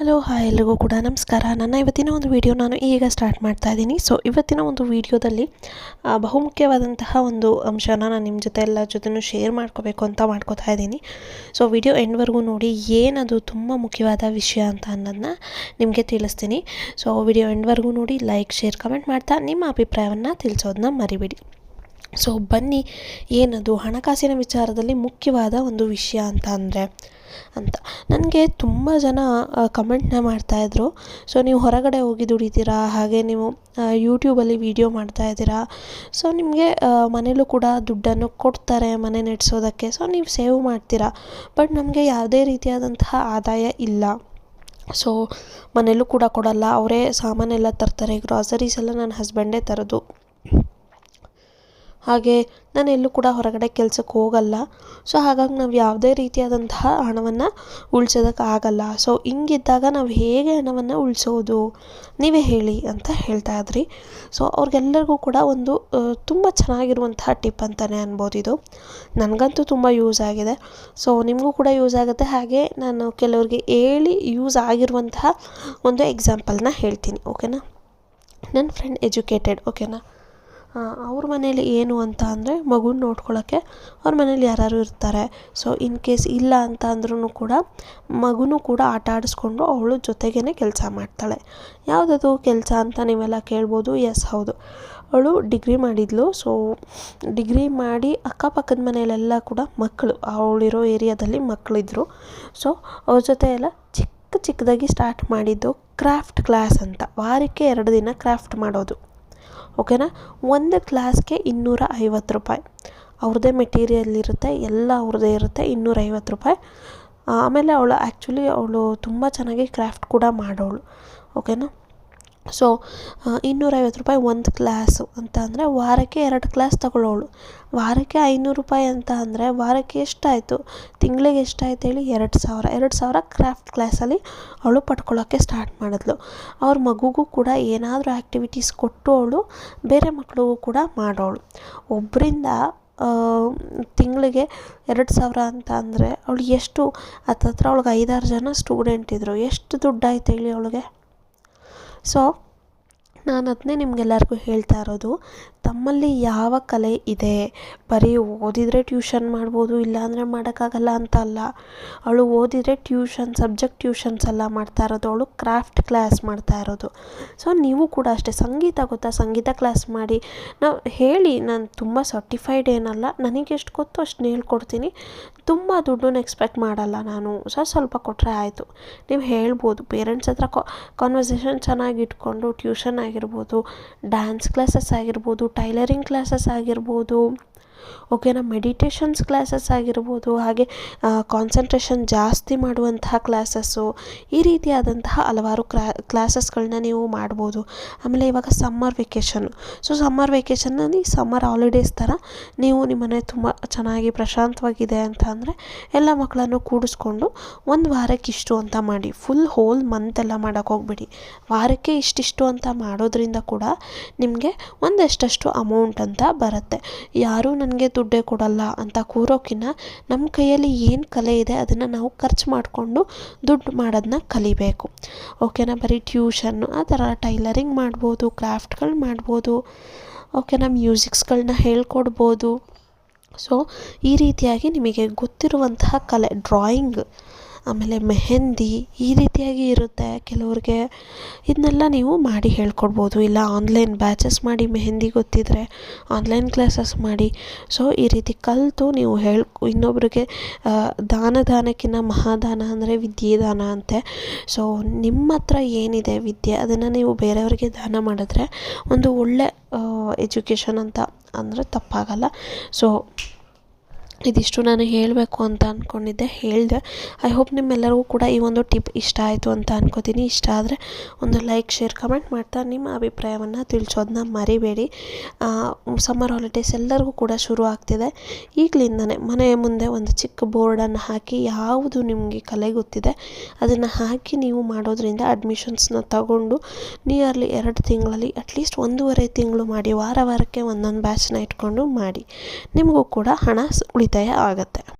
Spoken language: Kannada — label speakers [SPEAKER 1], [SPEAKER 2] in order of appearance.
[SPEAKER 1] ಹಲೋ, ಹಾಯ್, ಎಲ್ರಿಗೂ ಕೂಡ ನಮಸ್ಕಾರ. ನನ್ನ ಇವತ್ತಿನ ಒಂದು ವಿಡಿಯೋ ನಾನು ಈಗ ಸ್ಟಾರ್ಟ್ ಮಾಡ್ತಾ ಇದ್ದೀನಿ. ಸೊ ಇವತ್ತಿನ ಒಂದು ವಿಡಿಯೋದಲ್ಲಿ ಬಹುಮುಖ್ಯವಾದಂತಹ ಒಂದು ಅಂಶನ ನಾನು ನಿಮ್ಮ ಜೊತೆ ಎಲ್ಲ ಜೊತೆನೂ ಶೇರ್ ಮಾಡ್ಕೋಬೇಕು ಅಂತ ಮಾಡ್ಕೋತಾ ಇದ್ದೀನಿ. ಸೊ ವಿಡಿಯೋ ಎಂಡ್ವರೆಗೂ ನೋಡಿ ಏನದು ತುಂಬ ಮುಖ್ಯವಾದ ವಿಷಯ ಅಂತ ಅನ್ನೋದನ್ನ ನಿಮಗೆ ತಿಳಿಸ್ತೀನಿ. ಸೊ ವಿಡಿಯೋ ಎಂಡ್ವರೆಗೂ ನೋಡಿ ಲೈಕ್ ಶೇರ್ ಕಮೆಂಟ್ ಮಾಡ್ತಾ ನಿಮ್ಮ ಅಭಿಪ್ರಾಯವನ್ನು ತಿಳಿಸೋದನ್ನ ಮರಿಬೇಡಿ. ಸೊ ಬನ್ನಿ, ಏನದು? ಹಣಕಾಸಿನ ವಿಚಾರದಲ್ಲಿ ಮುಖ್ಯವಾದ ಒಂದು ವಿಷಯ ಅಂತ ಅಂದರೆ, ಅಂತ. ನನಗೆ ತುಂಬ ಜನ ಕಮೆಂಟ್ನ ಮಾಡ್ತಾಯಿದ್ರು ಸೊ ನೀವು ಹೊರಗಡೆ ಹೋಗಿ ದುಡಿತೀರಾ? ಹಾಗೆ ನೀವು ಯೂಟ್ಯೂಬಲ್ಲಿ ವೀಡಿಯೋ ಮಾಡ್ತಾ ಇದ್ದೀರಾ? ಸೊ ನಿಮಗೆ ಮನೇಲೂ ಕೂಡ ದುಡ್ಡನ್ನು ಕೊಡ್ತಾರೆ ಮನೆ ನಡೆಸೋದಕ್ಕೆ. ಸೊ ನೀವು ಸೇವ್ ಮಾಡ್ತೀರಾ? ಬಟ್ ನಮಗೆ ಯಾವುದೇ ರೀತಿಯಾದಂತಹ ಆದಾಯ ಇಲ್ಲ. ಸೊ ಮನೆಯಲ್ಲೂ ಕೂಡ ಕೊಡಲ್ಲ. ಅವರೇ ಸಾಮಾನೆಲ್ಲ ತರ್ತಾರೆ. ಗ್ರಾಸರೀಸ್ ಎಲ್ಲ ನನ್ನ ಹಸ್ಬೆಂಡೇ ತರೋದು. ಹಾಗೆ ನಾನು ಎಲ್ಲೂ ಕೂಡ ಹೊರಗಡೆ ಕೆಲಸಕ್ಕೆ ಹೋಗಲ್ಲ. ಸೊ ಹಾಗಾಗಿ ನಾವು ಯಾವುದೇ ರೀತಿಯಾದಂತಹ ಹಣವನ್ನು ಉಳ್ಸೋದಕ್ಕೆ ಆಗಲ್ಲ. ಸೊ ಹಿಂಗಿದ್ದಾಗ ನಾವು ಹೇಗೆ ಹಣವನ್ನು ಉಳಿಸೋದು? ನೀವೇ ಹೇಳಿ ಅಂತ ಹೇಳ್ತಾ ಇದ್ರಿ. ಸೊ ಅವ್ರಿಗೆಲ್ಲರಿಗೂ ಕೂಡ ಒಂದು ತುಂಬ ಚೆನ್ನಾಗಿರುವಂತಹ ಟಿಪ್ ಅಂತಲೇ ಅನ್ಬೋದು ಇದು. ನನಗಂತೂ ತುಂಬ ಯೂಸ್ ಆಗಿದೆ. ಸೊ ನಿಮಗೂ ಕೂಡ ಯೂಸ್ ಆಗುತ್ತೆ. ಹಾಗೆ ನಾನು ಕೆಲವ್ರಿಗೆ ಹೇಳಿ ಯೂಸ್ ಆಗಿರುವಂತಹ ಒಂದು ಎಕ್ಸಾಂಪಲ್ನ ಹೇಳ್ತೀನಿ ಓಕೆನಾ ನನ್ನ ಫ್ರೆಂಡ್ ಎಜುಕೇಟೆಡ್ ಓಕೆನಾ ಅವ್ರ ಮನೇಲಿ ಏನು ಅಂತ ಅಂದರೆ ಮಗುನ ನೋಡ್ಕೊಳ್ಳೋಕ್ಕೆ ಅವ್ರ ಮನೇಲಿ ಯಾರು ಇರ್ತಾರೆ. ಸೊ ಇನ್ ಕೇಸ್ ಇಲ್ಲ ಅಂತ ಅಂದ್ರೂ ಕೂಡ ಮಗುನೂ ಕೂಡ ಆಟ ಆಡಿಸ್ಕೊಂಡು ಅವಳು ಜೊತೆಗೇ ಕೆಲಸ ಮಾಡ್ತಾಳೆ. ಯಾವುದದು ಕೆಲಸ ಅಂತ ನೀವೆಲ್ಲ ಕೇಳ್ಬೋದು? ಎಸ್ ಹೌದು. ಅವಳು ಡಿಗ್ರಿ ಮಾಡಿದ್ಲು. ಸೊ ಡಿಗ್ರಿ ಮಾಡಿ ಅಕ್ಕಪಕ್ಕದ ಮನೆಯಲ್ಲೆಲ್ಲ ಕೂಡ ಮಕ್ಕಳು ಅವಳಿರೋ ಏರಿಯಾದಲ್ಲಿ ಮಕ್ಕಳಿದ್ರು ಸೊ ಅವ್ರ ಜೊತೆ ಎಲ್ಲ ಚಿಕ್ಕ ಚಿಕ್ಕದಾಗಿ ಸ್ಟಾರ್ಟ್ ಮಾಡಿದ್ದು ಕ್ರಾಫ್ಟ್ ಕ್ಲಾಸ್ ಅಂತ. ವಾರಕ್ಕೆ ಎರಡು ದಿನ ಕ್ರಾಫ್ಟ್ ಮಾಡೋದು. ಓಕೆನಾ? ಒಂದು ಕ್ಲಾಸ್ಗೆ ಇನ್ನೂರ ಐವತ್ತು ರೂಪಾಯಿ. ಅವ್ರದ್ದೇ ಮೆಟೀರಿಯಲ್ ಇರುತ್ತೆ, ಎಲ್ಲ ಅವ್ರದ್ದೇ ಇರುತ್ತೆ, ಇನ್ನೂರೈವತ್ತು ರೂಪಾಯಿ. ಆಮೇಲೆ ಅವಳು ಆ್ಯಕ್ಚುಲಿ ಅವಳು ತುಂಬ ಚೆನ್ನಾಗಿ ಕ್ರಾಫ್ಟ್ ಕೂಡ ಮಾಡೋಳು. ಓಕೆನಾ? ಸೊ ಇನ್ನೂರೈವತ್ತು ರೂಪಾಯಿ ಒಂದು ಕ್ಲಾಸು ಅಂತ ಅಂದರೆ ವಾರಕ್ಕೆ ಎರಡು ಕ್ಲಾಸ್ ತಗೊಳ್ಳೋಳು. ವಾರಕ್ಕೆ ಐನೂರು ರೂಪಾಯಿ ಅಂತ ಅಂದರೆ ವಾರಕ್ಕೆ ಎಷ್ಟಾಯಿತು? ತಿಂಗಳಿಗೆ ಎಷ್ಟಾಯ್ತು ಹೇಳಿ? ಎರಡು ಸಾವಿರ. ಎರಡು ಸಾವಿರ ಕ್ರಾಫ್ಟ್ ಕ್ಲಾಸಲ್ಲಿ ಅವಳು ಪಡ್ಕೊಳ್ಳೋಕ್ಕೆ ಸ್ಟಾರ್ಟ್ ಮಾಡಿದ್ಲು. ಅವ್ರ ಮಗುಗೂ ಕೂಡ ಏನಾದರೂ ಆ್ಯಕ್ಟಿವಿಟೀಸ್ ಕೊಟ್ಟು ಅವಳು, ಬೇರೆ ಮಕ್ಕಳಿಗೂ ಕೂಡ ಮಾಡೋಳು. ಒಬ್ಬರಿಂದ ತಿಂಗಳಿಗೆ ಎರಡು ಸಾವಿರ ಅಂತ ಅಂದರೆ ಅವಳು ಎಷ್ಟು ಹತ್ತತ್ರ ಅವಳಿಗೆ ಐದಾರು ಜನ ಸ್ಟೂಡೆಂಟ್ ಇದ್ದರು ಎಷ್ಟು ದುಡ್ಡಾಯ್ತು ಹೇಳಿ ಅವಳಿಗೆ? ಸೊ ನಾನು ಅದನ್ನೇ ನಿಮಗೆಲ್ಲರಿಗೂ ಹೇಳ್ತಾ ಇರೋದು. ತಮ್ಮಲ್ಲಿ ಯಾವ ಕಲೆ ಇದೆ? ಬರೀ ಓದಿದರೆ ಟ್ಯೂಷನ್ ಮಾಡ್ಬೋದು, ಇಲ್ಲಾಂದರೆ ಮಾಡೋಕ್ಕಾಗಲ್ಲ ಅಂತ ಅಲ್ಲ. ಅವಳು ಓದಿದರೆ ಟ್ಯೂಷನ್, ಸಬ್ಜೆಕ್ಟ್ ಟ್ಯೂಷನ್ಸ್ ಎಲ್ಲ ಮಾಡ್ತಾ ಇರೋದು. ಅವಳು ಕ್ರಾಫ್ಟ್ ಕ್ಲಾಸ್ ಮಾಡ್ತಾ ಇರೋದು. ಸೊ, ನೀವು ಕೂಡ ಅಷ್ಟೇ ಸಂಗೀತ ಗೊತ್ತಾ? ಸಂಗೀತ ಕ್ಲಾಸ್ ಮಾಡಿ. ನಾವು ಹೇಳಿ, ನಾನು ತುಂಬ ಸರ್ಟಿಫೈಡ್ ಏನಲ್ಲ, ನನಗೆ ಎಷ್ಟು ಗೊತ್ತೋ ಅಷ್ಟು ಹೇಳ್ಕೊಡ್ತೀನಿ. ತುಂಬ ದುಡ್ಡನ್ನು ಎಕ್ಸ್ಪೆಕ್ಟ್ ಮಾಡಲ್ಲ ನಾನು. ಸೊ, ಸ್ವಲ್ಪ ಕೊಟ್ಟರೆ ಆಯಿತು. ನೀವು ಹೇಳ್ಬೋದು. ಪೇರೆಂಟ್ಸ್ ಹತ್ರ ಕಾನ್ವರ್ಸೇಷನ್ ಚೆನ್ನಾಗಿ ಇಟ್ಕೊಂಡು ಟ್ಯೂಷನ್ ಆಗಿರ್ಬೋದು ಡ್ಯಾನ್ಸ್ ಕ್ಲಾಸಸ್ ಆಗಿರ್ಬೋದು ಟೈಲರಿಂಗ್ ಕ್ಲಾಸಸ್ ಆಗಿರ್ಬೋದು ಓಕೆನಾ ಮೆಡಿಟೇಷನ್ಸ್ ಕ್ಲಾಸಸ್ ಆಗಿರ್ಬೋದು, ಹಾಗೆ ಕಾನ್ಸಂಟ್ರೇಷನ್ ಜಾಸ್ತಿ ಮಾಡುವಂತಹ ಕ್ಲಾಸಸ್ಸು ಈ ರೀತಿಯಾದಂತಹ ಹಲವಾರು ಕ್ಲಾ ಕ್ಲಾಸಸ್ಗಳನ್ನ ನೀವು ಮಾಡ್ಬೋದು. ಆಮೇಲೆ ಇವಾಗ ಸಮ್ಮರ್ ವೆಕೇಷನ್ನು ಸೊ ಸಮ್ಮರ್ ವೆಕೇಷನ್ನಲ್ಲಿ ಸಮ್ಮರ್ ಹಾಲಿಡೇಸ್ ಥರ ನೀವು ನಿಮ್ಮನೆ ತುಂಬ ಚೆನ್ನಾಗಿ ಪ್ರಶಾಂತವಾಗಿದೆ ಅಂತ ಅಂದರೆ, ಎಲ್ಲ ಮಕ್ಕಳನ್ನು ಕೂಡಿಸ್ಕೊಂಡು ಒಂದು ವಾರಕ್ಕೆ ಇಷ್ಟು ಅಂತ ಮಾಡಿ ಫುಲ್ ಹೋಲ್ ಮಂತ್ ಎಲ್ಲ ಮಾಡೋಕ್ಕೆ ಹೋಗ್ಬಿಡಿ. ವಾರಕ್ಕೆ ಇಷ್ಟಿಷ್ಟು ಅಂತ ಮಾಡೋದ್ರಿಂದ ಕೂಡ ನಿಮಗೆ ಒಂದಷ್ಟಷ್ಟು ಅಮೌಂಟ್ ಅಂತ ಬರುತ್ತೆ. ಯಾರೂ ದುಡ್ಡೇ ಕೊಡಲ್ಲ ಅಂತ ಕೂರೋಕ್ಕಿಂತ ನಮ್ಮ ಕೈಯಲ್ಲಿ ಏನು ಕಲೆ ಇದೆ ಅದನ್ನು ನಾವು ಖರ್ಚು ಮಾಡಿಕೊಂಡು ದುಡ್ಡು ಮಾಡೋದನ್ನ ಕಲಿಬೇಕು. ಓಕೆನಾ ಬರೀ ಟ್ಯೂಷನ್ನು ಆ ಥರ ಟೈಲರಿಂಗ್ ಮಾಡ್ಬೋದು ಕ್ರಾಫ್ಟ್ಗಳು ಮಾಡ್ಬೋದು ಓಕೆನಾ ಮ್ಯೂಸಿಕ್ಸ್ಗಳನ್ನ ಹೇಳ್ಕೊಡ್ಬೋದು. ಸೊ ಈ ರೀತಿಯಾಗಿ ನಿಮಗೆ ಗೊತ್ತಿರುವಂತಹ ಕಲೆ ಡ್ರಾಯಿಂಗ್ ಆಮೇಲೆ ಮೆಹೆಂದಿ ಈ ರೀತಿಯಾಗಿ ಇರುತ್ತೆ ಕೆಲವ್ರಿಗೆ. ಇದನ್ನೆಲ್ಲ ನೀವು ಮಾಡಿ ಹೇಳ್ಕೊಡ್ಬೋದು. ಇಲ್ಲ ಆನ್ಲೈನ್ ಬ್ಯಾಚಸ್ ಮಾಡಿ ಮೆಹೆಂದಿ ಗೊತ್ತಿದ್ದರೆ ಆನ್ಲೈನ್ ಕ್ಲಾಸಸ್ ಮಾಡಿ. ಸೊ ಈ ರೀತಿ ಕಲಿತು ನೀವು ಹೇಳ್, ಇನ್ನೊಬ್ರಿಗೆ ದಾನ ದಾನಕ್ಕಿಂತ ಮಹಾದಾನ ಅಂದರೆ ವಿದ್ಯೆ ದಾನ ಅಂತೆ. ಸೊ ನಿಮ್ಮ ಹತ್ರ ಏನಿದೆ ವಿದ್ಯೆ, ಅದನ್ನು ನೀವು ಬೇರೆಯವರಿಗೆ ದಾನ ಮಾಡಿದ್ರೆ ಒಂದು ಒಳ್ಳೆ ಎಜುಕೇಷನ್ ಅಂತ ಅಂದರೆ ತಪ್ಪಾಗಲ್ಲ. ಸೊ ಇದಿಷ್ಟು ನಾನು ಹೇಳಬೇಕು ಅಂತ ಅಂದ್ಕೊಂಡಿದ್ದೆ ಹೇಳಿದೆ. ಐ ಹೋಪ್ ನಿಮ್ಮೆಲ್ಲರಿಗೂ ಕೂಡ ಈ ಒಂದು ಟಿಪ್ ಇಷ್ಟ ಆಯಿತು ಅಂತ ಅನ್ಕೋತೀನಿ. ಇಷ್ಟ ಆದರೆ ಒಂದು ಲೈಕ್ ಶೇರ್ ಕಮೆಂಟ್ ಮಾಡ್ತಾ ನಿಮ್ಮ ಅಭಿಪ್ರಾಯವನ್ನು ತಿಳಿಸೋದನ್ನ ಮರಿಬೇಡಿ. ಸಮ್ಮರ್ ಹಾಲಿಡೇಸ್ ಎಲ್ಲರಿಗೂ ಕೂಡ ಶುರು ಆಗ್ತಿದೆ. ಈಗಲಿಂದನೇ ಮನೆಯ ಮುಂದೆ ಒಂದು ಚಿಕ್ಕ ಬೋರ್ಡನ್ನು ಹಾಕಿ ಯಾವುದು ನಿಮಗೆ ಕಲೆ ಗೊತ್ತಿದೆ ಅದನ್ನು ಹಾಕಿ ನೀವು ಮಾಡೋದ್ರಿಂದ ಅಡ್ಮಿಷನ್ಸ್ನ ತಗೊಂಡು ನಿಯರ್ಲಿ ಎರಡು ತಿಂಗಳಲ್ಲಿ ಅಟ್ಲೀಸ್ಟ್ ಒಂದೂವರೆ ತಿಂಗಳು ಮಾಡಿ ವಾರ ವಾರಕ್ಕೆ ಒಂದೊಂದು ಬ್ಯಾಚ್ನ ಇಟ್ಕೊಂಡು ಮಾಡಿ. ನಿಮಗೂ ಕೂಡ ಹಣ ಉಳಿತಾಯ ಆಗುತ್ತೆ.